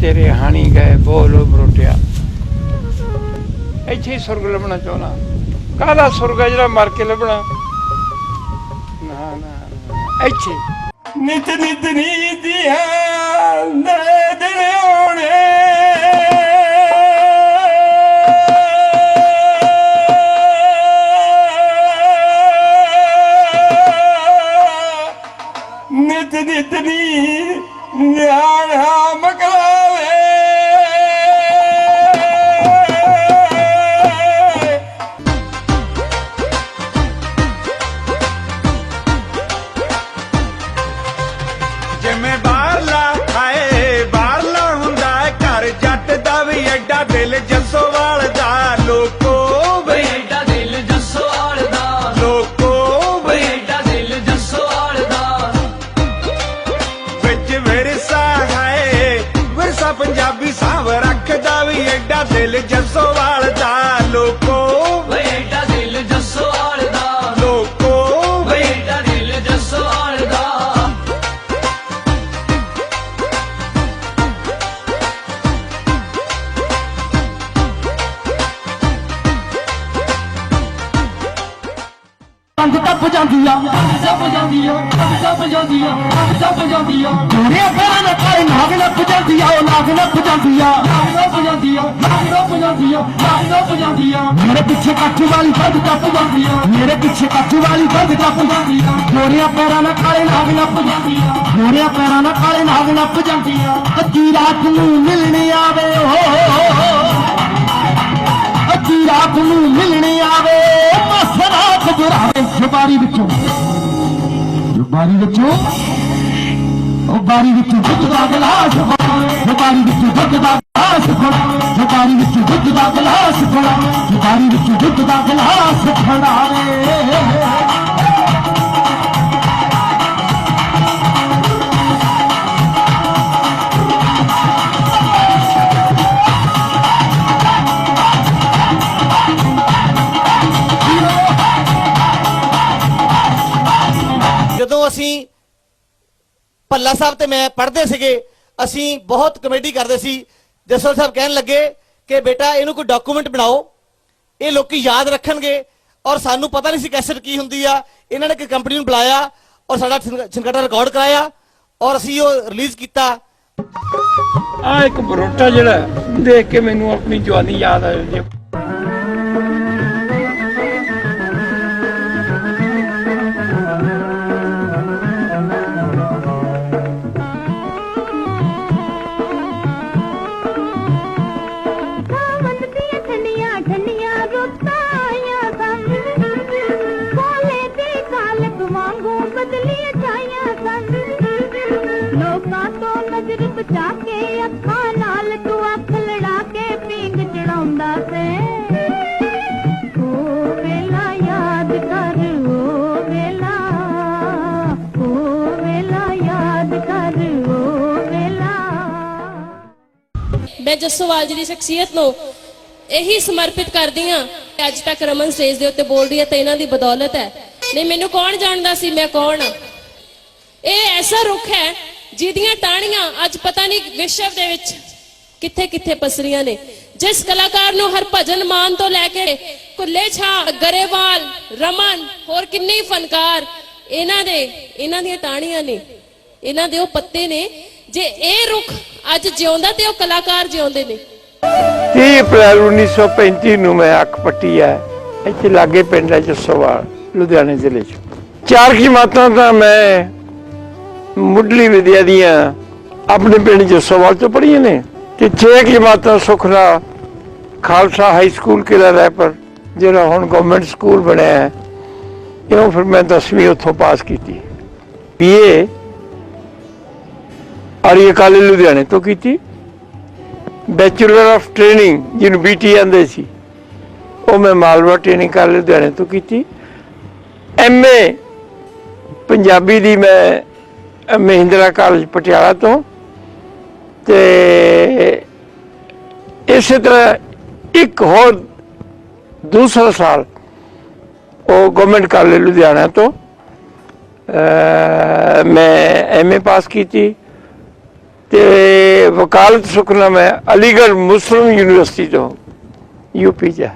ਤੇਰੇ ਹਾਣੀ ਗਏ ਬੋਲ ਬਰੋਟਿਆ ਇੱਥੇ ਹੀ ਸੁਰਗ ਲੱਭਣਾ ਚਾਹੁੰਦਾ। ਕਾਹਦਾ ਸੁਰਗ ਹੈ ਜਿਹੜਾ ਮਰ ਕੇ ਲੱਭਣਾ? ਨਾ ਨਾ ਨਾ, ਇੱਥੇ। ਨਿਤ ਨਿਤ ਨੀਤੀਆਂ ਦੇ ਦਿਨ ਆਉਣੇ ਨਿਤ ਨਿਤ ਨੀ ਨਿਆਣਾ ਮਕਲਾਵੇ ਵਿਰਸਾ ਹੈ। ਵਿਰਸਾ ਪੰਜਾਬੀ ਸਾਂਭ ਰੱਖਦਾ ਵੀ ਐਡਾ ਦਿਲ ਜੱਸੋਵਾਲ ਜਾਂਦੀ ਆ ਜੋੜੇ ਪੈਰਾਂ ਨਾਲ ਕਾਲੇ ਨਾਗ ਨੱਪ ਜਾਂਦੀ ਆ ਉਹ ਨਾਗ ਨੱਪ ਜਾਂਦੀ ਆ। ਸਭ ਜਾਂਦੀ ਆ ਸਭ ਜਾਂਦੀ ਆ ਸਭ ਜਾਂਦੀ ਆ। ਮੇਰੇ ਪਿੱਛੇ ਕੱਠ ਵਾਲੀ ਪੰਜ ਟੱਪ ਜਾਂਦੀ ਆ। ਮੇਰੇ ਪਿੱਛੇ ਕੱਠ ਵਾਲੀ ਪੰਜ ਟੱਪ ਜਾਂਦੀ ਆ। ਜੋੜਿਆਂ ਪੈਰਾਂ ਨਾਲ ਕਾਲੇ ਨਾਗ ਨੱਪ ਜਾਂਦੀ ਆ। ਜੋੜਿਆਂ ਪੈਰਾਂ ਨਾਲ ਕਾਲੇ ਨਾਗ ਨੱਪ ਜਾਂਦੀ ਆ। ਅੱਧੀ ਰਾਤ ਨੂੰ ਮਿਲਣ ਆਵੇ ਓ ਅੱਧੀ ਰਾਤ ਨੂੰ ਮਿਲਣ ਆਵੇ ਮਸਰਾ ਖਜਰਾਵੇ ਜਬਾਰੀ ਵਿੱਚੋਂ। ਜਬਾਰੀ ਵਿੱਚੋਂ? ਉਹ ਬਾਰੀ ਵਿੱਚ ਦੁੱਧ ਦਾ ਗਲਾਸ ਫੜਾ ਉਹ ਬਾਰੀ ਵਿੱਚ ਦੁੱਧ ਦਾ ਗਲਾਸ ਫੜਾ ਉਹ ਬਾਰੀ ਵਿੱਚ ਦੁੱਧ ਦਾ ਗਲਾਸ ਫੜਾ ਉਹ ਬਾਰੀ ਵਿੱਚ ਦੁੱਧ ਦਾ ਗਲਾਸ ਫੜਾ ਰੇ ਭੱਲਾ ਸਾਹਿਬ ਤੇ ਮੈਂ ਪੜ੍ਹਦੇ ਸੀਗੇ, ਅਸੀਂ ਬਹੁਤ ਕਮੇਡੀ ਕਰਦੇ ਸੀ। ਜਸਵਲ ਸਾਹਿਬ ਕਹਿਣ ਲੱਗੇ ਕਿ ਬੇਟਾ, ਇਹਨੂੰ ਕੋਈ ਡਾਕੂਮੈਂਟ ਬਣਾਓ, ਇਹ ਲੋਕੀ ਯਾਦ ਰੱਖਣਗੇ ਔਰ ਸਾਨੂੰ ਪਤਾ ਨਹੀਂ ਸੀ ਕੈਸਟ ਕੀ ਹੁੰਦੀ ਆ। ਇਹਨਾਂ ਨੇ ਇੱਕ ਕੰਪਨੀ ਨੂੰ ਬੁਲਾਇਆ ਔਰ ਸਾਡਾ ਛਿੰਗੜਾ ਰਿਕਾਰਡ ਕਰਾਇਆ ਔਰ ਅਸੀਂ ਉਹ ਰਿਲੀਜ਼ ਕੀਤਾ। ਆ ਇੱਕ ਬਰੋਟਾ ਜਿਹੜਾ ਦੇਖ ਕੇ ਮੈਨੂੰ ਆਪਣੀ ਜਵਾਨੀ ਯਾਦ ਆ ਜਾਂਦੀ ਮੈਂ ਜੱਸੋਵਾਲ ਸ਼ਖਸੀਅਤ ਨੂੰ ਇਹੀ ਸਮਰਪਿਤ ਕਰਦੀ ਹਾਂ ਅੱਜ ਤੱਕ ਰਮਨ ਸਟੇਜ ਦੇ ਉੱਤੇ ਬੋਲ ਰਹੀ ਹੈ ਤੇ ਇਹਨਾਂ ਦੀ ਬਦੌਲਤ ਹੈ। ਨਹੀਂ, ਮੈਨੂੰ ਕੌਣ ਜਾਣਦਾ ਸੀ, ਮੈਂ ਕੌਣ ਇਹ ਐਸਾ ਰੁੱਖ ਹੈ ਜਿਹਦੀਆਂ ਟਾਹਣੀਆਂ ਅੱਜ ਪਤਾ ਨਹੀਂ ਵਿਸ਼ਵ ਦੇ ਵਿੱਚ ਕਿੱਥੇ ਕਿੱਥੇ ਪਸਰੀਆਂ ਨੇ। ਜਿਸ ਕਲਾਕਾਰ ਨੂੰ ਹਰਭਜਨ ਮਾਨ ਤੋਂ ਲੈ ਕੇ ਕੁੱਲੇ ਛਾ ਗਰੇਵਾਲ, ਰਮਨ, ਹੋਰ ਕਿੰਨੇ ਫਨਕਾਰ ਇਹਨਾਂ ਦੇ, ਇਹਨਾਂ ਦੀਆਂ ਟਾਹਣੀਆਂ ਨੇ। ਇਹਨਾਂ ਦੇ ਉਹ ਪੱਤੇ ਨੇ ਜੇ ਇਹ ਰੁੱਖ ਅੱਜ ਜਿਉਂਦਾ ਤੇ ਉਹ ਕਲਾਕਾਰ ਜਿਉਂਦੇ ਨੇ। 30 ਅਪ੍ਰੈਲ 1935 ਨੂੰ ਮੈਂ ਅੱਖ ਪੱਟੀ ਹੈ। ਇੱਥੇ ਲਾਗੇ ਪਿੰਡ ਹੈ ਜੱਸੋਵਾਲ, ਲੁਧਿਆਣੇ ਜ਼ਿਲ੍ਹੇ 'ਚ। ਚਾਰ ਜਮਾਤਾਂ ਤਾਂ ਮੈਂ ਮੁੱਢਲੀ ਵਿਦਿਆ ਦੀਆਂ ਆਪਣੇ ਪਿੰਡ ਜੱਸੋਵਾਲ ਤੋਂ ਪੜ੍ਹੀਆਂ ਨੇ। ਤੇ ਛੇ ਜਮਾਤਾਂ ਸੁਖਨਾ ਖਾਲਸਾ ਹਾਈ ਸਕੂਲ ਕਿਲਾ ਰੈਪਰ ਜਿਹੜਾ ਹੁਣ ਗਵਰਨਮੈਂਟ ਸਕੂਲ ਬਣਿਆ ਹੈ। ਇਉਂ ਫਿਰ ਮੈਂ 10ਵੀਂ ਉੱਥੋਂ ਪਾਸ ਕੀਤੀ। ਬੀਏ ਆਰੀਆ ਕਾਲਜ ਲੁਧਿਆਣੇ ਤੋਂ ਕੀਤੀ। ਬੈਚਲਰ ਆਫ ਟ੍ਰੇਨਿੰਗ ਜਿਹਨੂੰ ਬੀਟੀ ਆਂਦੇ ਸੀ ਉਹ ਮੈਂ ਮਾਲਵਾ ਟ੍ਰੇਨਿੰਗ ਕਾਲਜ ਲੁਧਿਆਣੇ ਤੋਂ ਕੀਤੀ। ਐਮਏ ਪੰਜਾਬੀ ਦੀ ਮੈਂ ਮਹਿੰਦਰਾ ਕਾਲਜ ਪਟਿਆਲਾ ਤੋਂ। ਤੇ ਇਸੇ ਤਰ੍ਹਾਂ ਇੱਕ ਹੋਰ ਦੂਸਰਾ ਸਾਲ ਉਹ ਗਵਰਨਮੈਂਟ ਕਾਲਜ ਲੁਧਿਆਣਾ ਤੋਂ ਅ, ਮੈਂ ਐਮਏ ਪਾਸ ਕੀਤੀ। ਤੇ ਵਕਾਲਤ ਸੁਖਨਾ ਮੈਂ ਅਲੀਗੜ੍ਹ ਮੁਸਲਿਮ ਯੂਨੀਵਰਸਿਟੀ ਤੋਂ ਯੂਪੀ ਚ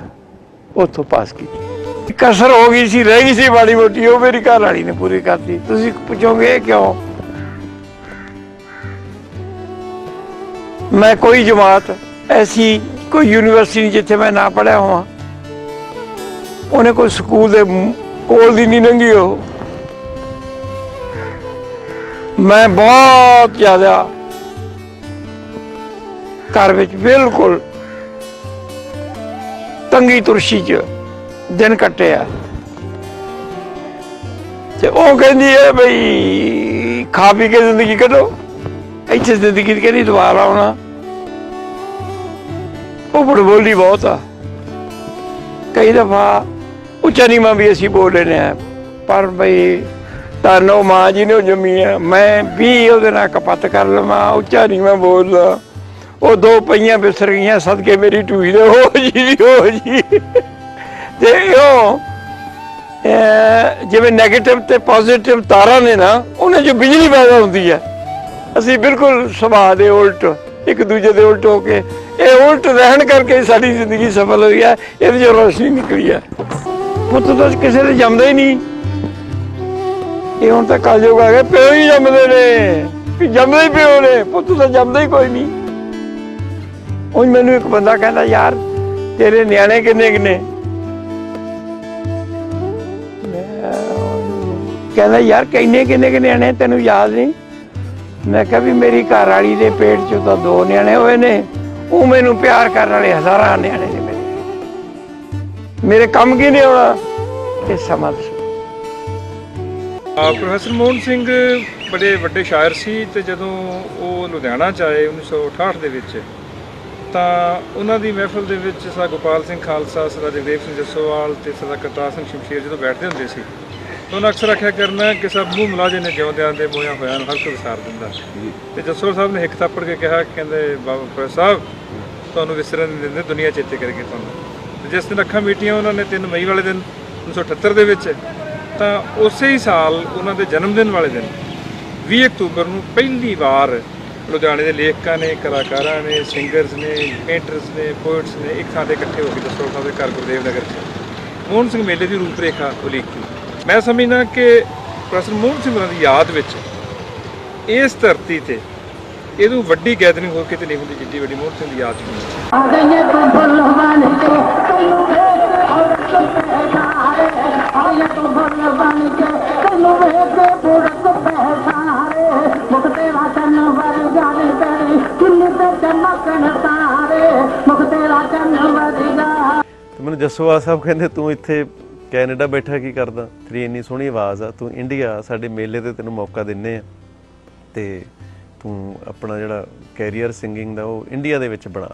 ਉੱਥੋਂ ਪਾਸ ਕੀਤੀ। ਕਸਰ ਹੋ ਗਈ ਸੀ, ਰਹਿ ਗਈ ਸੀ ਮਾੜੀ ਮੋਟੀ, ਉਹ ਮੇਰੀ ਘਰ ਵਾਲੀ ਨੇ ਪੂਰੀ ਕਰਤੀ। ਤੁਸੀਂ ਪੁੱਛੋਗੇ ਇਹ ਕਿਉਂ? ਮੈਂ ਕੋਈ ਜਮਾਤ ਐਸੀ ਕੋਈ ਯੂਨੀਵਰਸਿਟੀ ਨਹੀਂ ਜਿੱਥੇ ਮੈਂ ਨਾ ਪੜਿਆ ਹੋਵਾਂ। ਉਹਨੇ ਕੋਈ ਸਕੂਲ ਦੇ ਕੋਲ ਦੀ ਨਹੀਂ ਲੰਘੀ ਉਹ। ਮੈਂ ਬਹੁਤ ਜ਼ਿਆਦਾ ਘਰ ਵਿੱਚ ਬਿਲਕੁਲ ਤੰਗੀ ਤੁਰਸ਼ੀ ਚ ਦਿਨ ਕੱਟਿਆ। ਤੇ ਉਹ ਕਹਿੰਦੀ ਹੈ ਬਈ, ਖਾ ਪੀ ਕੇ ਜ਼ਿੰਦਗੀ ਕੱਢੋ। ਇੱਥੇ ਜ਼ਿੰਦਗੀ ਦੀ ਕਹਿੰਦੀ ਦੁਬਾਰਾ ਆਉਣਾ ਉਹ ਬੜਬੋਲੀ ਬਹੁਤ ਆ। ਕਈ ਦਫਾ ਉੱਚਾ ਨੀਵਾਂ ਵੀ ਅਸੀਂ ਬੋਲ ਲੈਨੇ ਆ, ਪਰ ਬਈ ਤਾਨੋ ਮਾਂ ਜੀ ਨੇ ਜੰਮੀ ਆ। ਮੈਂ ਵੀ ਉਹਦੇ ਨਾਲ ਕਪੱਤ ਕਰ ਲਵਾਂ, ਉੱਚਾ ਨੀਵਾਂ ਬੋਲ ਲਾਂ। ਉਹ ਦੋ ਪਈਆਂ ਬਿਸਰ ਗਈਆਂ ਸਦਕੇ ਮੇਰੀ ਟੂਈ ਦੇ ਹੋ ਜੀ ਹੋ ਜੀ। ਤੇ ਉਹ ਅਹ, ਜਿਵੇਂ 네ਗੇਟਿਵ ਤੇ ਪੋਜ਼ਿਟਿਵ ਤਾਰਾਂ ਨੇ ਨਾ ਉਹਨਾਂ 'ਚ ਬਿਜਲੀ ਪੈਦਾ ਹੁੰਦੀ ਹੈ ਅਸੀਂ ਬਿਲਕੁਲ ਸੁਭਾਅ ਦੇ ਉਲਟ ਇੱਕ ਦੂਜੇ ਦੇ ਉਲਟ ਹੋ ਕੇ ਇਹ ਉਲਟ ਰਹਿਣ ਕਰਕੇ ਸਾਡੀ ਜ਼ਿੰਦਗੀ ਸਫਲ ਹੋਈ ਹੈ ਇਹਦੇ 'ਚੋਂ ਰੋਸ਼ਨੀ ਨਿਕਲੀ ਹੈ। ਪੁੱਤ ਤਾਂ ਕਿਸੇ ਦੇ ਜੰਮਦਾ ਹੀ ਨਹੀਂ। ਇਹ ਹੁਣ ਤਾਂ ਕਲਯੁਗ ਆ ਗਿਆ ਪਿਓ ਹੀ ਜੰਮਦੇ ਨੇ ਕਿ ਜੰਮਦੇ ਹੀ ਪਿਓ ਨੇ ਪੁੱਤ ਤਾਂ ਜੰਮਦਾ ਹੀ ਕੋਈ ਨਹੀਂ। ਉਹ ਮੈਨੂੰ ਇੱਕ ਬੰਦਾ ਕਹਿੰਦਾ, ਯਾਰ, ਤੇਰੇ ਨਿਆਣੇ ਕਿੰਨੇ ਕਿੰਨੇ ਕਹਿੰਦਾ, ਯਾਰ, ਕਿੰਨੇ ਕਿੰਨੇ ਕਿ ਨਿਆਣੇ ਤੈਨੂੰ ਯਾਦ ਨਹੀਂ? ਮੈਂ ਕਿਹਾ ਵੀ ਮੇਰੀ ਘਰ ਵਾਲੀ ਦੇ ਪੇਟ 'ਚ ਤਾਂ ਦੋ ਨਿਆਣੇ ਹੋਏ ਨੇ, ਉਹ ਮੈਨੂੰ ਪਿਆਰ ਕਰਨ ਵਾਲੇ ਹਜ਼ਾਰਾਂ ਨਿਆਣੇ ਨੇ ਮੇਰੇ। ਮੇਰੇ ਕੰਮ ਕੀ ਨਹੀਂ ਆਉਣਾ ਇਹ ਸਮਾਂ ਦੱਸੋ। ਪ੍ਰੋਫੈਸਰ ਮੋਹਨ ਸਿੰਘ ਬੜੇ ਵੱਡੇ ਸ਼ਾਇਰ ਸੀ ਤੇ ਜਦੋਂ ਉਹ ਲੁਧਿਆਣਾ ਚ ਆਏ 1968 ਦੇ ਵਿੱਚ ਤਾਂ ਉਹਨਾਂ ਦੀ ਮਹਿਫਲ ਦੇ ਵਿੱਚ ਸਰ ਗੋਪਾਲ ਸਿੰਘ ਖਾਲਸਾ ਸਦਾ ਜਗਦੇਵ ਸਿੰਘ ਜੱਸੋਵਾਲ ਤੇ ਸਦਾ ਕਰਤਾਰ ਸਿੰਘ ਸ਼ਮਸ਼ੀਰ ਜਦੋਂ ਬੈਠਦੇ ਹੁੰਦੇ ਸੀ, ਤਾਂ ਉਹਨਾਂ ਅਕਸਰ ਆਖਿਆ ਕਰਨਾ ਕਿ ਸਭ ਮੂੰਹ ਮੁਲਾਜ਼ੇ ਨੇ ਜਿਉਂਦਿਆਂ ਦੇ ਮੋਇਆ ਹੋਇਆ ਹਰ ਕੋਈ ਵਿਸਾਰ ਦਿੰਦਾ। ਤੇ ਜੱਸੋਵਾਲ ਸਾਹਿਬ ਨੇ ਹਿੱਕ ਥਾਪੜ ਕੇ ਕਿਹਾ, ਕਹਿੰਦੇ, ਬਾਬਾ ਪ੍ਰੋਫੈਸਰ ਸਾਹਿਬ, ਤੁਹਾਨੂੰ ਵਿਸਰਨ ਨਹੀਂ ਦਿੰਦੇ ਦੁਨੀਆ ਚੇਤੇ ਕਰਕੇ ਤੁਹਾਨੂੰ? ਤੇ ਜਿਸ ਦਿਨ ਅੱਖਾਂ ਮੀਟੀਆਂ ਉਹਨਾਂ ਨੇ 3 ਮਈ ਵਾਲੇ ਦਿਨ 1978 ਦੇ ਵਿੱਚ, ਤਾਂ ਉਸੇ ਹੀ ਸਾਲ ਉਹਨਾਂ ਦੇ ਜਨਮ ਦਿਨ ਵਾਲੇ ਦਿਨ 20 ਅਕਤੂਬਰ ਨੂੰ ਪਹਿਲੀ ਵਾਰ ਲੁਧਿਆਣੇ ਦੇ ਲੇਖਕਾਂ ਨੇ, ਕਲਾਕਾਰਾਂ ਨੇ ਸਿੰਗਰਸ ਨੇ ਪੇਂਟਰਸ ਨੇ ਪੋਇਟਸ ਨੇ ਇੱਕ ਥਾਂ ਤੇ ਇਕੱਠੇ ਹੋ ਕੇ ਦੱਸੋ ਸਾਹਿਬ ਦੇ ਘਰ ਗੁਰਦੇਵ ਨਗਰ 'ਚ। ਮੋਹਨ ਸਿੰਘ ਮੇਲੇ ਦੀ ਰੂਪਰੇਖਾ ਉਲੀਕੀ ਮੈਂ ਸਮਝਦਾ ਕਿ ਪ੍ਰੋਫੈਸਰ ਮੋਹਨ ਸਿੰਘ ਹੋਰਾਂ ਦੀ ਯਾਦ ਵਿੱਚ ਇਸ ਧਰਤੀ ਤੇ ਇਹਨੂੰ ਵੱਡੀ ਗੈਦਰਿੰਗ ਹੋ ਕੇ ਤੇ ਨਹੀਂ ਹੁੰਦੀ ਜਿੱਡੀ ਵੱਡੀ ਮੋਹਨ ਸਿੰਘ ਦੀ ਯਾਦ 'ਚ ਹੁੰਦੀ ਆ ਗਈਏ ਤੂੰ ਬੁੱਲਵਾਨ ਕੇ ਤੈਨੂੰ ਵੇਖ ਔਰਤ ਪਹਿਨਾਰੇ ਆਇਆ ਤੂੰ ਬੁੱਲ ਬਣ ਕੇ ਤੈਨੂੰ ਵੇਖ ਕੇ ਜਾਣੇ ਤੇਰੀ ਕਿੰਨੇ ਤੇ ਚਮਕਣ ਤਾਰੇ, ਮੁਖ ਤੇਰਾ ਚੰਨ ਵਰ ਤੇ ਮੈਨੂੰ ਜੱਸੋਵਾਲ ਸਾਹਿਬ ਕਹਿੰਦੇ, ਤੂੰ ਇੱਥੇ ਕੈਨੇਡਾ ਬੈਠਾ, ਕੀ ਕਰਦਾ? ਤੇਰੀ ਇੰਨੀ ਸੋਹਣੀ ਆਵਾਜ਼ ਆ, ਤੂੰ ਇੰਡੀਆ, ਸਾਡੇ ਮੇਲੇ ਤੇ ਤੈਨੂੰ ਮੌਕਾ ਦਿੰਨੇ ਆ। ਤੇ ਤੂੰ ਆਪਣਾ ਜਿਹੜਾ ਕੈਰੀਅਰ ਸਿੰਗਿੰਗ ਦਾ, ਉਹ ਇੰਡੀਆ ਦੇ ਵਿੱਚ ਬਣਾ।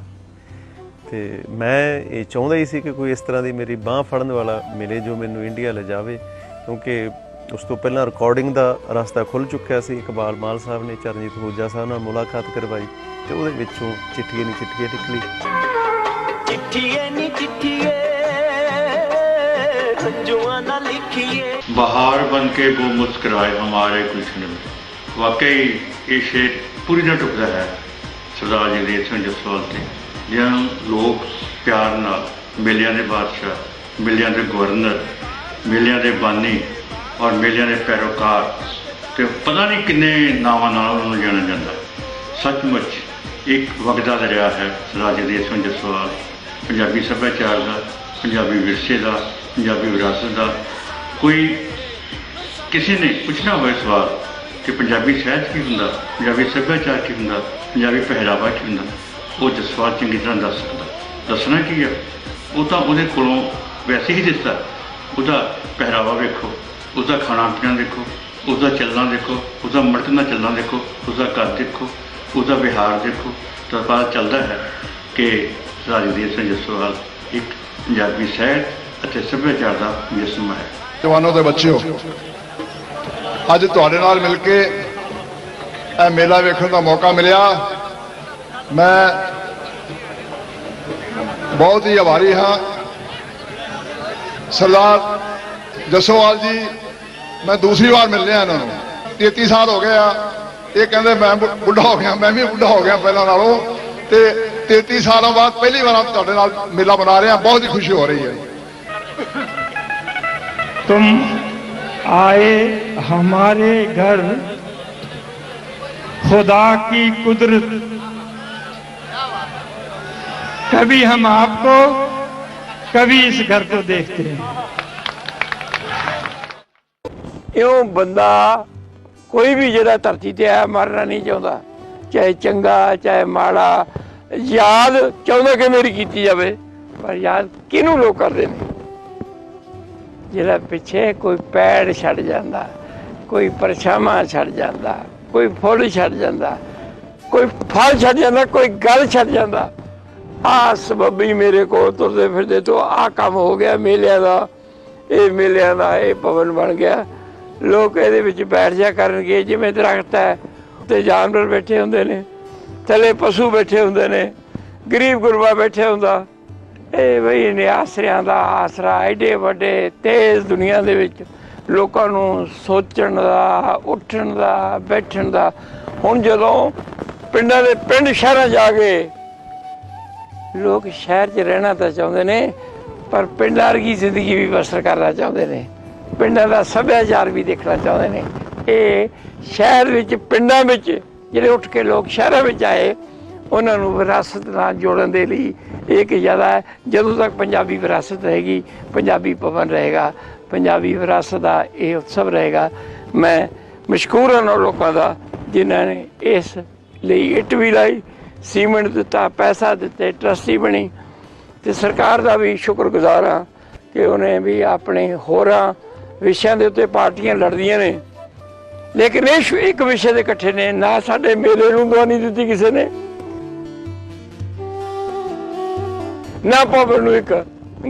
ਤੇ ਮੈਂ ਇਹ ਚਾਹੁੰਦਾ ਹੀ ਸੀ ਕਿ ਕੋਈ ਇਸ ਤਰ੍ਹਾਂ ਦੀ ਮੇਰੀ ਬਾਹ ਫੜਨ ਵਾਲਾ ਮਿਲੇ, ਜੋ ਮੈਨੂੰ ਇੰਡੀਆ ਲੈ ਜਾਵੇ, ਕਿਉਂਕਿ ਉਸ ਤੋਂ ਪਹਿਲਾਂ ਰਿਕਾਰਡਿੰਗ ਦਾ ਰਸਤਾ ਖੁੱਲ ਚੁੱਕਿਆ ਸੀ। ਇਕਬਾਲ ਮਾਲ ਸਾਹਿਬ ਨੇ ਚਰਨਜੀਤ ਹੋਜਾ ਸਾਹਿਬ ਨਾਲ ਮੁਲਾਕਾਤ ਕਰਵਾਈ ਤੇ ਉਹਦੇ ਵਿੱਚੋਂ ਚਿੱਠੀਏ ਨੀ ਚਿੱਠੀਏ ਨਿਕਲੀ। ਚਿੱਠੀਏ ਨੀ ਚਿੱਠੀਏ ਸੰਜੂਆਂ ਨਾਲ ਲਿਖੀਏ। ਬਹਾਰ ਬਨ ਕੇ ਉਹ ਮੁਸਕਰਾਏ ਹਮਾਰੇ ਕ੍ਰਿਸ਼ਨ। ਵਾਕਈ ਇਹ ਸ਼ੇਰ ਪੂਰੀ ਨਾ ਟੁੱਟਦਾ ਹੈ ਸਰਦਾਰ ਜੀ ਦੇ ਇਥੋਂ ਜਸਵਾਲ ਤੇ। ਜਿਹਨਾਂ ਲੋਕ ਪਿਆਰ ਨਾਲ ਮਿਲਿਆਂ ਦੇ ਬਾਦਸ਼ਾਹ ਮਿਲਿਆਂ ਦੇ ਗਵਰਨਰ ਮਿਲਿਆਂ ਦੇ ਬਾਨੀ ਔਰ ਮੇਲਿਆਂ ਦੇ ਪੈਰੋਕਾਰ ਤੇ ਪਤਾ ਨਹੀਂ ਕਿੰਨੇ ਨਾਵਾਂ ਨਾਲ ਉਹਨਾਂ ਨੂੰ ਜਾਣਿਆ ਜਾਂਦਾ। ਸੱਚਮੁੱਚ ਇੱਕ ਵਗਦਾ ਦਰਿਆ ਹੈ ਸਰਦਾਰ ਜਗਦੇਵ ਸਿੰਘ ਜਸਵਾਲ ਪੰਜਾਬੀ ਸੱਭਿਆਚਾਰ ਦਾ, ਪੰਜਾਬੀ ਵਿਰਸੇ ਦਾ, ਪੰਜਾਬੀ ਵਿਰਾਸਤ ਦਾ ਕੋਈ ਕਿਸੇ ਨੇ ਪੁੱਛਣਾ ਹੋਵੇ ਸਵਾਲ ਕਿ ਪੰਜਾਬੀ ਸਾਹਿਤ ਕੀ ਹੁੰਦਾ, ਪੰਜਾਬੀ ਸੱਭਿਆਚਾਰ ਕੀ ਹੁੰਦਾ, ਪੰਜਾਬੀ ਪਹਿਰਾਵਾ ਕੀ ਹੁੰਦਾ, ਉਹ ਜਸਵਾਲ ਚੰਗੀ ਤਰ੍ਹਾਂ ਦੱਸ ਸਕਦਾ। ਦੱਸਣਾ ਕੀ ਹੈ ਉਹ ਤਾਂ ਉਹਦੇ ਕੋਲੋਂ ਵੈਸੇ ਹੀ ਦਿੱਤਾ। ਉਹਦਾ ਪਹਿਰਾਵਾ ਵੇਖੋ। ਉਹਦਾ ਖਾਣਾ ਪੀਣਾ ਦੇਖੋ ਉਹਦਾ ਚੱਲਣਾ ਦੇਖੋ ਉਹਦਾ ਮੜਕਣਾ ਚੱਲਣਾ ਦੇਖੋ ਉਹਦਾ ਘਰ ਦੇਖੋ ਉਹਦਾ ਵਿਹਾਰ ਦੇਖੋ। ਤਾਂ ਪਤਾ ਚੱਲਦਾ ਹੈ ਕਿ ਰਾਜੀ ਸਿੰਘ ਜਸਵਾਲ ਇੱਕ ਪੰਜਾਬੀ ਸਾਹਿਤ ਅਤੇ ਸੱਭਿਆਚਾਰ ਦਾ ਜਿਸਮ ਹੈ। ਜਵਾਨੋ ਦੇ ਬੱਚਿਓ, ਅੱਜ ਤੁਹਾਡੇ ਨਾਲ ਮਿਲ ਕੇ ਇਹ ਮੇਲਾ ਵੇਖਣ ਦਾ ਮੌਕਾ ਮਿਲਿਆ। ਮੈਂ ਬਹੁਤ ਹੀ ਆਭਾਰੀ ਹਾਂ। ਸਰਦਾਰ ਜਸੋਵਾਲ ਜੀ ਮੈਂ ਦੂਸਰੀ ਵਾਰ ਮਿਲ ਰਿਹਾ ਇਹਨਾਂ ਨੂੰ 33 ਸਾਲ ਹੋ ਗਏ ਆ ਇਹ ਕਹਿੰਦੇ ਮੈਂ ਬੁ- ਬੁੱਢਾ ਹੋ ਗਿਆ ਮੈਂ ਵੀ ਬੁੱਢਾ ਹੋ ਗਿਆ ਪਹਿਲਾਂ ਨਾਲੋਂ ਤੇ 33 ਸਾਲਾਂ ਬਾਅਦ ਪਹਿਲੀ ਵਾਰ ਤੁਹਾਡੇ ਨਾਲ ਮੇਲਾ ਮਨਾ ਰਹੇ ਹਾਂ ਬਹੁਤ ਹੀ ਖੁਸ਼ੀ ਹੋ ਰਹੀ ਹੈ तुम आए हमारे घर खुदा की कुदरत कभी हम आपको कभी इस घर को देखते हैं ਇਉਂ ਬੰਦਾ ਕੋਈ ਵੀ ਜਿਹੜਾ ਧਰਤੀ ਤੇ ਆਇਆ ਮਰਨਾ ਨਹੀਂ ਚਾਹੁੰਦਾ, ਚਾਹੇ ਚੰਗਾ, ਚਾਹੇ ਮਾੜਾ, ਯਾਦ ਚਾਹੁੰਦਾ ਕਿ ਮੇਰੀ ਕੀਤੀ ਜਾਵੇ, ਪਰ ਯਾਦ ਕਿਹਨੂੰ ਲੋਕ ਕਰਦੇ ਨੇ? ਜਿਹੜਾ ਪਿੱਛੇ ਕੋਈ ਪੈੜ ਛੱਡ ਜਾਂਦਾ, ਕੋਈ ਪਰਛਾਵਾਂ ਛੱਡ ਜਾਂਦਾ, ਕੋਈ ਫੁੱਲ ਛੱਡ ਜਾਂਦਾ, ਕੋਈ ਫਲ ਛੱਡ ਜਾਂਦਾ, ਕੋਈ ਗੱਲ ਛੱਡ ਜਾਂਦਾ ਆ ਸਬੱਬੀ ਮੇਰੇ ਕੋਲ ਤੁਰਦੇ ਫਿਰਦੇ ਤੋਂ ਆ ਕੰਮ ਹੋ ਗਿਆ ਮੇਲਿਆਂ ਦਾ, ਇਹ ਮੇਲਿਆਂ ਦਾ ਇਹ ਪਵਨ ਬਣ ਗਿਆ ਲੋਕ ਇਹਦੇ ਵਿੱਚ ਬੈਠ ਜਾ ਕਰਨਗੇ, ਜਿਵੇਂ ਦਰਖਤ ਹੈ ਤੇ ਜਾਨਵਰ ਬੈਠੇ ਹੁੰਦੇ ਨੇ, ਥੱਲੇ ਪਸ਼ੂ ਬੈਠੇ ਹੁੰਦੇ ਨੇ, ਗਰੀਬ ਗੁਰਬਾ ਬੈਠੇ ਹੁੰਦਾ। ਇਹ ਬਈ ਨਿਆਸਰਿਆਂ ਦਾ ਆਸਰਾ, ਐਡੇ ਵੱਡੇ ਤੇਜ਼ ਦੁਨੀਆ ਦੇ ਵਿੱਚ ਲੋਕਾਂ ਨੂੰ ਸੋਚਣ ਦਾ, ਉੱਠਣ ਦਾ, ਬੈਠਣ ਦਾ। ਹੁਣ ਜਦੋਂ ਪਿੰਡਾਂ ਦੇ ਪਿੰਡ ਸ਼ਹਿਰਾਂ ਜਾ ਕੇ ਲੋਕ ਸ਼ਹਿਰ 'ਚ ਰਹਿਣਾ ਤਾਂ ਚਾਹੁੰਦੇ ਨੇ, ਪਰ ਪਿੰਡਾਂ ਵਰਗੀ ਜ਼ਿੰਦਗੀ ਵੀ ਬਸਰ ਕਰਨਾ ਚਾਹੁੰਦੇ ਨੇ। ਪਿੰਡਾਂ ਦਾ ਸੱਭਿਆਚਾਰ ਵੀ ਦੇਖਣਾ ਚਾਹੁੰਦੇ ਨੇ। ਇਹ ਸ਼ਹਿਰ ਵਿੱਚ, ਪਿੰਡਾਂ ਵਿੱਚ ਜਿਹੜੇ ਉੱਠ ਕੇ ਲੋਕ ਸ਼ਹਿਰਾਂ ਵਿੱਚ ਆਏ, ਉਹਨਾਂ ਨੂੰ ਵਿਰਾਸਤ ਨਾਲ ਜੋੜਨ ਦੇ ਲਈ ਇਹ ਕਿ ਜ਼ਿਆਦਾ ਜਦੋਂ ਤੱਕ ਪੰਜਾਬੀ ਵਿਰਾਸਤ ਰਹੇਗੀ, ਪੰਜਾਬੀ ਭਵਨ ਰਹੇਗਾ, ਪੰਜਾਬੀ ਵਿਰਾਸਤ ਦਾ ਇਹ ਉਤਸਵ ਰਹੇਗਾ। ਮੈਂ ਮਸ਼ਕੂਰ ਹਾਂ ਉਹਨਾਂ ਲੋਕਾਂ ਦਾ, ਜਿਨ੍ਹਾਂ ਨੇ ਇਸ ਲਈ ਇੱਟ ਵੀ ਲਾਈ, ਸੀਮੈਂਟ ਦਿੱਤਾ, ਪੈਸਾ ਦਿੱਤੇ, ਟਰਸਟੀ ਬਣੀ। ਤੇ ਸਰਕਾਰ ਦਾ ਵੀ ਸ਼ੁਕਰਗੁਜ਼ਾਰ ਹਾਂ ਕਿ ਉਹਨੇ ਵੀ ਆਪਣੇ ਹੋਰਾਂ ਵਿਸ਼ਿਆਂ ਦੇ ਉੱਤੇ ਪਾਰਟੀਆਂ ਲੜਦੀਆਂ ਨੇ। ਲੇਕਿਨ ਇਹ ਇੱਕ ਵਿਸ਼ੇ ਦੇ ਇਕੱਠੇ ਨੇ, ਨਾ ਸਾਡੇ ਮੇਲੇ ਨੂੰ ਦਵਾਨੀ ਦਿੱਤੀ ਕਿਸੇ ਨੇ, ਨਾ ਪਵਨ ਨੂੰ ਇੱਕ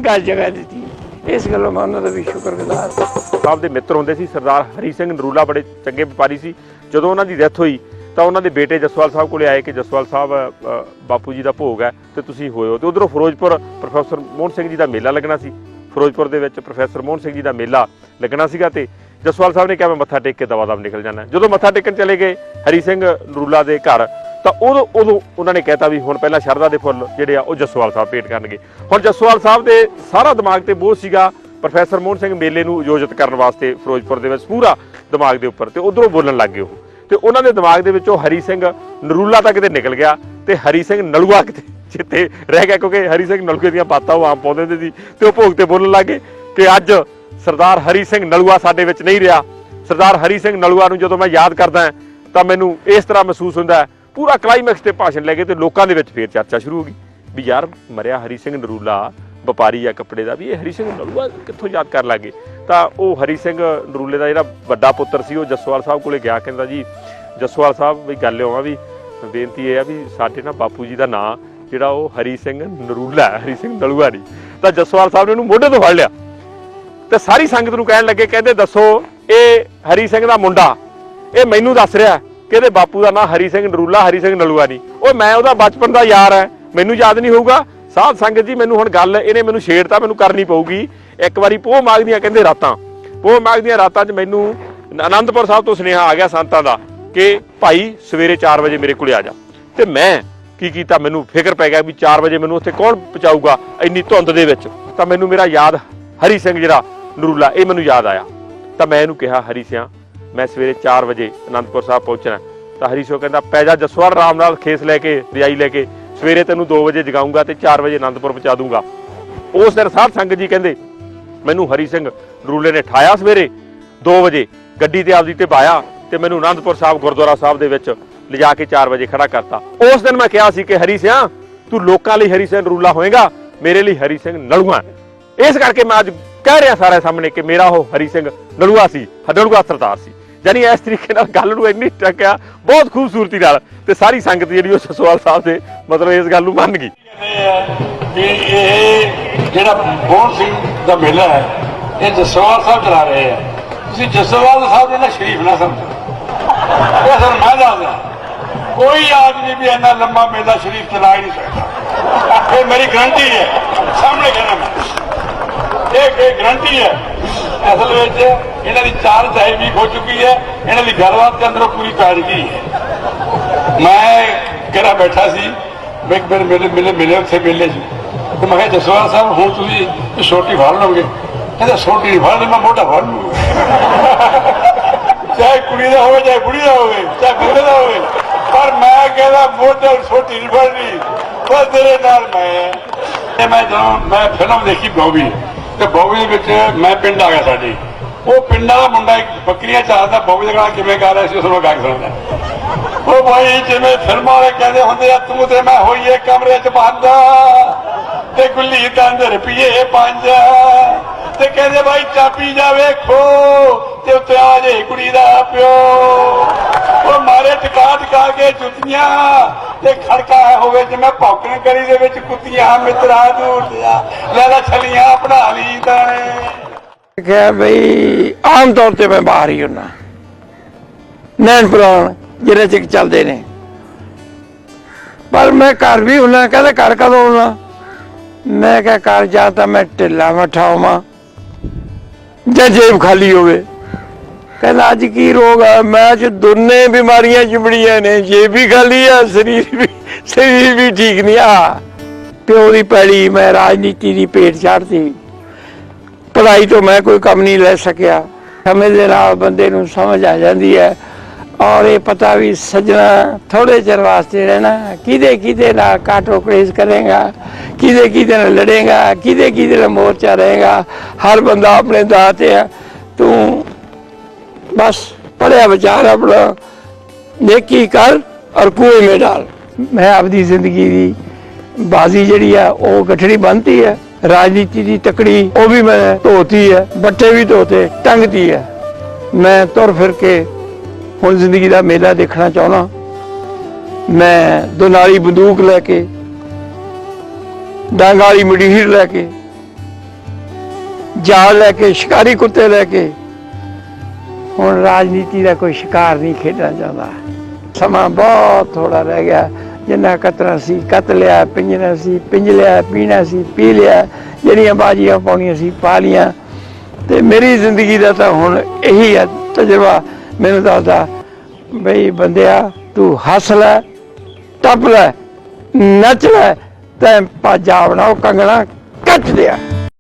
ਗੱਲ ਜਗ੍ਹਾ ਦਿੱਤੀ। ਇਸ ਗੱਲੋਂ ਮੈਂ ਉਹਨਾਂ ਦਾ ਵੀ ਸ਼ੁਕਰਗੁਜ਼ਾਰ ਸਾਹਿਬ ਦੇ ਮਿੱਤਰ ਹੁੰਦੇ ਸੀ ਸਰਦਾਰ ਹਰੀ ਸਿੰਘ ਨਰੂਲਾ, ਬੜੇ ਚੰਗੇ ਵਪਾਰੀ ਸੀ। ਜਦੋਂ ਉਹਨਾਂ ਦੀ ਡੈਥ ਹੋਈ, ਤਾਂ ਉਹਨਾਂ ਦੇ ਬੇਟੇ ਜਸਵਾਲ ਸਾਹਿਬ ਕੋਲੇ ਆਏ ਕਿ ਜਸਵਾਲ ਸਾਹਿਬ ਬਾਪੂ ਜੀ ਦਾ ਭੋਗ ਹੈ ਤੇ ਤੁਸੀਂ ਹੋਇਓ। ਤੇ ਉਧਰੋਂ ਫਿਰੋਜ਼ਪੁਰ ਪ੍ਰੋਫੈਸਰ ਮੋਹਨ ਸਿੰਘ ਜੀ ਦਾ ਮੇਲਾ ਲੱਗਣਾ ਸੀ। ਫਿਰੋਜ਼ਪੁਰ ਦੇ ਵਿੱਚ ਪ੍ਰੋਫੈਸਰ ਮੋਹਨ ਸਿੰਘ ਜੀ ਦਾ ਮੇਲਾ ਲੱਗਣਾ ਸੀਗਾ ਤੇ ਜਸਵਾਲ ਸਾਹਿਬ ਨੇ ਕਿਹਾ, ਮੈਂ ਮੱਥਾ ਟੇਕ ਕੇ ਦਵਾ ਦਵ ਨਿਕਲ ਜਾਣਾ ਜਦੋਂ ਮੱਥਾ ਟੇਕਣ ਚਲੇ ਗਏ ਹਰੀ ਸਿੰਘ ਨਰੂਲਾ ਦੇ ਘਰ, ਤਾਂ ਉਦੋਂ ਉਦੋਂ ਉਹਨਾਂ ਨੇ ਕਹਿਤਾ ਵੀ ਹੁਣ ਪਹਿਲਾਂ ਸ਼ਰਦਾ ਦੇ ਫੁੱਲ ਜਿਹੜੇ ਆ, ਉਹ ਜਸਵਾਲ ਸਾਹਿਬ ਭੇਟ ਕਰਨਗੇ। ਹੁਣ ਜਸਵਾਲ ਸਾਹਿਬ ਦੇ ਸਾਰਾ ਦਿਮਾਗ ਤੇ ਬੋਝ ਸੀਗਾ ਪ੍ਰੋਫੈਸਰ ਮੋਹਨ ਸਿੰਘ ਮੇਲੇ ਨੂੰ ਆਯੋਜਿਤ ਕਰਨ ਵਾਸਤੇ ਫਿਰੋਜ਼ਪੁਰ ਦੇ ਵਿੱਚ, ਪੂਰਾ ਦਿਮਾਗ ਦੇ ਉੱਪਰ ਤੇ ਉਧਰੋਂ ਬੋਲਣ ਲੱਗ ਗਏ ਉਹ। ਤੇ ਉਹਨਾਂ ਦੇ ਦਿਮਾਗ ਦੇ ਵਿੱਚੋਂ ਹਰੀ ਸਿੰਘ ਨਰੂਲਾ ਤਾਂ ਕਿਤੇ ਨਿਕਲ ਗਿਆ ਤੇ ਹਰੀ ਸਿੰਘ ਨਲੂਆ ਕਿਤੇ ਜਿੱਤੇ ਰਹਿ ਗਿਆ, ਕਿਉਂਕਿ ਹਰੀ ਸਿੰਘ ਨਲੂਏ ਦੀਆਂ ਬਾਤਾਂ ਉਹ ਆਮ ਪਾਉਂਦੇ ਹੁੰਦੇ ਸੀ ਤੇ ਉਹ ਭੋਗ ਤੇ ਬੋਲਣ ਲੱਗੇ ਕਿ ਅੱਜ ਸਰਦਾਰ ਹਰੀ ਸਿੰਘ ਨਲੂਆ ਸਾਡੇ ਵਿੱਚ ਨਹੀਂ ਰਿਹਾ। ਸਰਦਾਰ ਹਰੀ ਸਿੰਘ ਨਲੂਆ ਨੂੰ ਜਦੋਂ ਮੈਂ ਯਾਦ ਕਰਦਾ ਤਾਂ ਮੈਨੂੰ ਇਸ ਤਰ੍ਹਾਂ ਮਹਿਸੂਸ ਹੁੰਦਾ ਪੂਰਾ ਕਲਾਈਮੈਕਸ ਤੇ ਭਾਸ਼ਣ ਲੈ ਕੇ ਤੇ ਲੋਕਾਂ ਦੇ ਵਿੱਚ ਫੇਰ ਚਰਚਾ ਸ਼ੁਰੂ ਹੋ ਗਈ ਵੀ ਯਾਰ ਮਰਿਆ ਹਰੀ ਸਿੰਘ ਨਰੂਲਾ ਵਪਾਰੀ ਆ ਕੱਪੜੇ ਦਾ ਵੀ ਇਹ ਹਰੀ ਸਿੰਘ ਨਲੂਆ ਕਿੱਥੋਂ ਯਾਦ ਕਰ ਲਾਗੇ? ਤਾਂ ਉਹ ਹਰੀ ਸਿੰਘ ਨਰੂਲੇ ਦਾ ਜਿਹੜਾ ਵੱਡਾ ਪੁੱਤਰ ਸੀ ਉਹ ਜਸਵਾਲ ਸਾਹਿਬ ਕੋਲੇ ਗਿਆ ਕਹਿੰਦਾ ਜੀ ਜਸਵਾਲ ਸਾਹਿਬ ਵੀ ਗੱਲ ਆਵਾਂ ਵੀ ਬੇਨਤੀ ਇਹ ਆ ਵੀ ਸਾਡੇ ਨਾ ਬਾਪੂ ਜੀ ਦਾ ਨਾਂ ਜਿਹੜਾ ਉਹ ਹਰੀ ਸਿੰਘ ਨਰੂਲਾ ਹੈ, ਹਰੀ ਸਿੰਘ ਨਲੂਆ ਨਹੀਂ। ਤਾਂ ਜਸਵਾਲ ਸਾਹਿਬ ਨੇ ਉਹਨੂੰ ਮੋਢੇ ਤੋਂ ਫੜ ਲਿਆ। ਤੇ ਸਾਰੀ ਸੰਗਤ ਨੂੰ ਕਹਿਣ ਲੱਗੇ, ਕਹਿੰਦੇ ਦੱਸੋ, ਇਹ ਹਰੀ ਸਿੰਘ ਦਾ ਮੁੰਡਾ, ਇਹ ਮੈਨੂੰ ਦੱਸ ਰਿਹਾ ਕਿ ਇਹਦੇ ਬਾਪੂ ਦਾ ਨਾਂ ਹਰੀ ਸਿੰਘ ਨਰੂਲਾ, ਹਰੀ ਸਿੰਘ ਨਲੂਆ ਨਹੀਂ ਉਹ ਮੈਂ ਉਹਦਾ ਬਚਪਨ ਦਾ ਯਾਰ ਹੈ, ਮੈਨੂੰ ਯਾਦ ਨਹੀਂ ਹੋਊਗਾ। ਸਾਧ ਸੰਗਤ ਜੀ, ਮੈਨੂੰ ਹੁਣ ਗੱਲ, ਇਹਨੇ ਮੈਨੂੰ ਛੇੜਤਾ, ਮੈਨੂੰ ਕਰਨੀ ਪਊਗੀ। ਇੱਕ ਵਾਰੀ ਪੋਹ ਮਾਘ ਦੀਆਂ ਕਹਿੰਦੇ ਰਾਤਾਂ, ਪੋਹ ਮਾਘ ਦੀਆਂ ਰਾਤਾਂ 'ਚ ਮੈਨੂੰ ਆਨੰਦਪੁਰ ਸਾਹਿਬ ਤੋਂ ਸੁਨੇਹਾ ਆ ਗਿਆ ਸੰਤਾਂ ਦਾ ਕਿ ਭਾਈ, ਸਵੇਰੇ 4 ਵਜੇ ਮੇਰੇ ਕੋਲੇ ਆ ਜਾ। ਤੇ ਮੈਂ ਕੀ ਕੀਤਾ? ਮੈਨੂੰ ਫਿਕਰ ਪੈ ਗਿਆ ਵੀ 4 ਵਜੇ ਮੈਨੂੰ ਉੱਥੇ ਕੌਣ ਪਹੁੰਚਾਊਗਾ ਇੰਨੀ ਧੁੰਦ ਦੇ ਵਿੱਚ। ਤਾਂ ਮੈਨੂੰ ਮੇਰਾ ਯਾਦ ਹਰੀ ਸਿੰਘ ਜਿਹੜਾ ਨਰੂਲਾ, ਇਹ ਮੈਨੂੰ ਯਾਦ ਆਇਆ। ਤਾਂ ਮੈਂ ਇਹਨੂੰ ਕਿਹਾ, ਹਰੀ ਸਿਆ, ਮੈਂ ਸਵੇਰੇ 4 ਵਜੇ ਅਨੰਦਪੁਰ ਸਾਹਿਬ ਪਹੁੰਚਣਾ। ਤਾਂ ਹਰੀ ਸਿੰਘ ਕਹਿੰਦਾ, ਪੈ ਜਾ ਜਸਵਾਲ ਰਾਮ ਨਾਲ ਖੇਸ ਲੈ ਕੇ, ਰਜਾਈ ਲੈ ਕੇ, ਸਵੇਰੇ ਤੈਨੂੰ 2 ਵਜੇ ਜਗਾਉਂਗਾ ਤੇ 4 ਵਜੇ ਅਨੰਦਪੁਰ ਪਹੁੰਚਾ ਦੂੰਗਾ। ਉਸ ਦਿਨ ਸਾਧ ਸੰਗਤ ਜੀ ਕਹਿੰਦੇ, ਮੈਨੂੰ ਹਰੀ ਸਿੰਘ ਨਰੂਲੇ ਨੇ ਠਾਇਆ ਸਵੇਰੇ 2 ਵਜੇ, ਗੱਡੀ ਤੇ ਆਪਦੀ ਤੇ ਪਾਇਆ ਤੇ ਮੈਨੂੰ ਅਨੰਦਪੁਰ ਸਾਹਿਬ, ਗੁਰਦੁਆਰਾ ਸਾਹਿਬ ਦੇ ਵਿੱਚ ਲਿਜਾ ਕੇ 4 ਵਜੇ ਖੜਾ ਕਰਤਾ। ਉਸ ਦਿਨ ਮੈਂ ਕਿਹਾ ਸੀ ਕਿ, ਹਰੀ ਸਿਆ, ਤੂੰ ਲੋਕਾਂ ਲਈ ਹਰੀ ਸਿੰਘ ਨਰੂਲਾ ਹੋਏਗਾ, ਮੇਰੇ ਲਈ ਹਰੀ ਸਿੰਘ ਨਲੂਆ ਇਸ ਕਰਕੇ ਮੈਂ ਅੱਜ ਕਹਿ ਰਿਹਾ ਸਾਰਿਆਂ ਸਾਹਮਣੇ ਕਿ ਮੇਰਾ ਉਹ ਹਰੀ ਸਿੰਘ ਨਲੂਆ ਸੀ ਨਲੂਆ ਸਰਦਾਰ ਸੀ। ਯਾਨੀ ਇਸ ਤਰੀਕੇ ਨਾਲ ਗੱਲ ਨੂੰ ਇੰਨੀ ਟੱਕਿਆ ਬਹੁਤ ਖੂਬਸੂਰਤੀ ਨਾਲ ਤੇ ਸਾਰੀ ਸੰਗਤ ਜਿਹੜੀ ਉਹ ਸਸਵਾਲ ਸਾਹਿਬ ਦੇ ਮਤਲਬ ਇਸ ਗੱਲ ਨੂੰ ਮੰਨ ਗਈ। ਕਿ ਇਹ ਜਿਹੜਾ ਬੋਰ ਸਿੰਘ ਦਾ ਮੇਲਾ ਹੈ, ਇਹ ਜਸਵਾਲ ਸਾਹਿਬ ਚਲਾ ਰਹੇ ਆ। ਤੁਸੀਂ ਜਸਵਾਲ ਸਾਹਿਬ ਦੇ ਸ਼ਰੀਫ ਨਾ ਸਮਝੋ। ਇਹ ਸਰ ਮੈਂ ਦੱਸਦਾ, ਕੋਈ ਆਦਮੀ ਵੀ ਇੰਨਾ ਲੰਮਾ ਮੇਲਾ ਸ਼ਰੀਫ ਚਲਾ ਹੀ ਨਹੀਂ ਸਕਦਾ। ਇਹ ਮੇਰੀ ਗਰੰਟੀ ਹੈ, ਸਾਹਮਣੇ ਇਹ ਗਰੰਟੀ ਹੈ। ਅਸਲ ਵਿੱਚ ਇਹਨਾਂ ਦੀ ਚਾਰ ਚਾਹੀ ਵੀ ਹੋ ਚੁੱਕੀ ਹੈ। ਇਹਨਾਂ ਦੀ ਗੱਲਬਾਤ ਦੇ ਅੰਦਰੋਂ ਪੂਰੀ ਤਾਜ਼ਗੀ ਹੈ। ਮੈਂ ਕਿਹੜਾ ਬੈਠਾ ਸੀ? ਮੈਂ ਮੇਰੇ ਮੇਰੇ ਮੇਰੇ ਮੇਰੇ ਉੱਥੇ ਮੇਲੇ 'ਚ। ਤੇ ਮੈਂ ਕਿਹਾ ਜਸਵਾਲ ਸਾਹਿਬ, ਹੁਣ ਤੁਸੀਂ ਛੋਟੀ ਫੜ ਲਓਗੇ। ਕਹਿੰਦਾ ਛੋਟੀ ਨਹੀਂ ਫੜਨੀ, ਮੈਂ ਮੋਟਾ ਫੜ ਲੂੰਗਾ ਚਾਹੇ ਕੁੜੀ ਦਾ ਹੋਵੇ, ਚਾਹੇ ਬੁੜੀ ਦਾ ਹੋਵੇ, ਚਾਹੇ ਬੰਦੇ ਦਾ ਹੋਵੇ। ਪਰ ਮੈਂ ਕਹਿੰਦਾ ਮੋਟਾ ਛੋਟੀ ਨਹੀਂ ਫੜਨੀ। ਬਸ ਤੇਰੇ ਨਾਲ ਮੈਂ। ਤੇ ਮੈਂ ਜਦੋਂ ਮੈਂ ਫਿਲਮ ਦੇਖੀ, ਬੌਬੀ। ਤੇ ਬੌਬੀ ਦੇ ਵਿੱਚ ਮੈਂ ਪਿੰਡ ਆ ਗਿਆ ਸਾਡੇ। ਉਹ ਪਿੰਡਾਂ ਦਾ ਮੁੰਡਾ ਇੱਕ ਬੱਕਰੀਆਂ ਚਾਹਦਾ ਬੌਬੀ ਦੇ ਗਾਣਾ ਕਿਵੇਂ ਗਾ ਰਿਹਾ ਸੀ ਉਸ ਨੂੰ ਗਾ ਕੇ ਸੁਣਾਉਂਦਾ ਉਹ ਭਾਈ ਜਿਵੇਂ ਫਿਲਮਾਂ ਵਾਲੇ ਕਹਿੰਦੇ ਹੁੰਦੇ ਆ, ਤੂੰ ਤੇ ਮੈਂ ਹੋਈਏ ਕਮਰੇ 'ਚ ਬੰਦ ਤੇ ਗੁੱਲੀ ਦੰਦ ਰੁਪਈਏ ਪੰਜ ਤੇ ਕਹਿੰਦੇ ਭਾਈ ਚਾਪੀ ਜਾ ਵੇਖੋ ਤੇ ਉੱਤੇ ਆ ਜੇ ਕੁੜੀ ਦਾ ਪਿਓ। ਉਹ ਮਾਰੇ ਟਕਾ ਟਕਾ ਕੇ ਜੁੱਤੀਆਂ ਤੇ ਖੜਕਾ ਹੋਵੇ ਜਿਵੇਂ ਭੌਕਣ ਕਰੀ ਦੇ ਵਿੱਚ ਕੁੱਤੀਆਂ, ਮਿੱਤਰਾ ਦੂਰ ਲੈ ਲੈ ਛਲੀਆਂ ਬਣਾ ਲਈ ਤਾਂ ਕਿਹਾ ਬਈ, ਆਮ ਤੌਰ ਤੇ ਮੈਂ ਬਾਹਰ ਹੀ ਹੁੰਨਾ। ਨੈਣ ਪੁਰਾਣ ਜਿਹੜੇ ਚਿਕ ਚੱਲਦੇ ਨੇ। ਪਰ ਮੈਂ ਘਰ ਵੀ ਹੁੰਨਾ, ਕਹਿੰਦੇ ਘਰ ਕਦੋਂ ਹੁੰਨਾ? ਮੈਂ ਕਿਹਾ ਘਰ ਜਾ ਤਾਂ ਮੈਂ ਢਿੱਲਾ ਮਠਾ ਹੋਵਾਂ ਜਾਂ ਜੇਬ ਖਾਲੀ ਹੋਵੇ। ਕਹਿੰਦਾ, ਅੱਜ ਕੀ ਰੋਗ ਆ? ਮੈਂ ਅੱਜ ਦੋਨੇ ਬਿਮਾਰੀਆਂ ਚਿਬੜੀਆਂ ਨੇ। ਜੇ ਵੀ ਖਾਲੀ ਆ, ਸਰੀਰ ਵੀ ਸਰੀਰ ਵੀ ਠੀਕ ਨਹੀਂ। ਆ, ਪਿਓ ਦੀ ਪੈੜੀ, ਮੈਂ ਰਾਜਨੀਤੀ ਦੀ ਪੇਟ ਚਾੜਤੀ ਪੜ੍ਹਾਈ ਤੋਂ ਮੈਂ ਕੋਈ ਕੰਮ ਨਹੀਂ ਲੈ ਸਕਿਆ। ਸਮੇਂ ਦੇ ਨਾਲ ਬੰਦੇ ਨੂੰ ਸਮਝ ਆ ਜਾਂਦੀ ਹੈ। ਔਰ ਇਹ ਪਤਾ ਵੀ ਸੱਜਣਾ ਥੋੜੇ ਚਿਰ ਵਾਸਤੇ ਰਹਿਣਾ ਕਿਹਦੇ ਕਿਹਦੇ ਨਾਲ ਕਾਟੋ ਕਲੇਸ਼ ਕਰੇਗਾ? ਕਿਹਦੇ ਕਿਹਦੇ ਨਾਲ ਲੜੇਗਾ? ਕਿਹਦੇ ਕਿਹਦੇ ਨਾਲ ਮੋਰਚਾ ਰਹੇਗਾ? ਹਰ ਬੰਦਾ ਆਪਣੇ ਦਾਅ ਤੇ ਹੈ। ਤੂੰ ਬਸ ਪੜਿਆ ਵਿਚਾਰ ਆਪਣਾ, ਨੇਕੀ ਕਰ ਔਰ ਕੂਏ ਮੇ ਡਾਲ। ਮੈਂ ਆਪਦੀ ਜ਼ਿੰਦਗੀ ਦੀ ਬਾਜ਼ੀ ਜਿਹੜੀ ਆ, ਉਹ ਗਠੜੀ ਬੰਨਤੀ ਹੈ। ਰਾਜਨੀਤੀ ਦੀ ਤਕੜੀ, ਉਹ ਵੀ ਮੈਂ ਧੋਤੀ ਹੈ। ਬੱਟੇ ਵੀ ਧੋਤੇ, ਟੰਗਤੀ ਹੈ। ਮੈਂ ਤੁਰ ਫਿਰ ਕੇ ਹੁਣ ਜ਼ਿੰਦਗੀ ਦਾ ਮੇਲਾ ਦੇਖਣਾ ਚਾਹਣਾ ਮੈਂ ਦੁਨਾਲੀ ਬੰਦੂਕ ਲੈ ਕੇ, ਡਾਂਗਾਲੀ ਮਡੀਰ ਲੈ ਕੇ, ਜਾਲ ਲੈ ਕੇ, ਸ਼ਿਕਾਰੀ ਕੁੱਤੇ ਲੈ ਕੇ ਹੁਣ ਰਾਜਨੀਤੀ ਦਾ ਕੋਈ ਸ਼ਿਕਾਰ ਨਹੀਂ ਖੇਡਣਾ ਚਾਹੁੰਦਾ ਸਮਾਂ ਬਹੁਤ ਥੋੜਾ ਰਹਿ ਗਿਆ। ਜਿੰਨਾ ਕਤਰਾ ਸੀ, ਕਤ ਲਿਆ ਪਿੰਜਣਾ ਸੀ, ਪਿੰਜ ਲਿਆ, ਪੀਣਾ ਸੀ, ਪੀ ਲਿਆ। ਜਿਹੜੀਆਂ ਬਾਜੀਆਂ ਪਾਉਣੀਆਂ ਸੀ, ਪਾ ਲੀਆਂ ਤੇ ਮੇਰੀ ਜ਼ਿੰਦਗੀ ਦਾ ਤਾਂ ਹੁਣ ਇਹੀ ਹੈ ਤਜਰਬਾ। ਮੈਨੂੰ ਦੱਸਦਾ, ਬਈ ਬੰਦਿਆ, ਤੂੰ ਹੱਸ ਲੈ, ਟੱਪ ਲੈ, ਨੱਚ ਲੈ, ਤੈਂ ਪਾਜਾ ਬਣਾਓ, ਕੰਗਣਾ ਕੱਟ ਦਿਆ।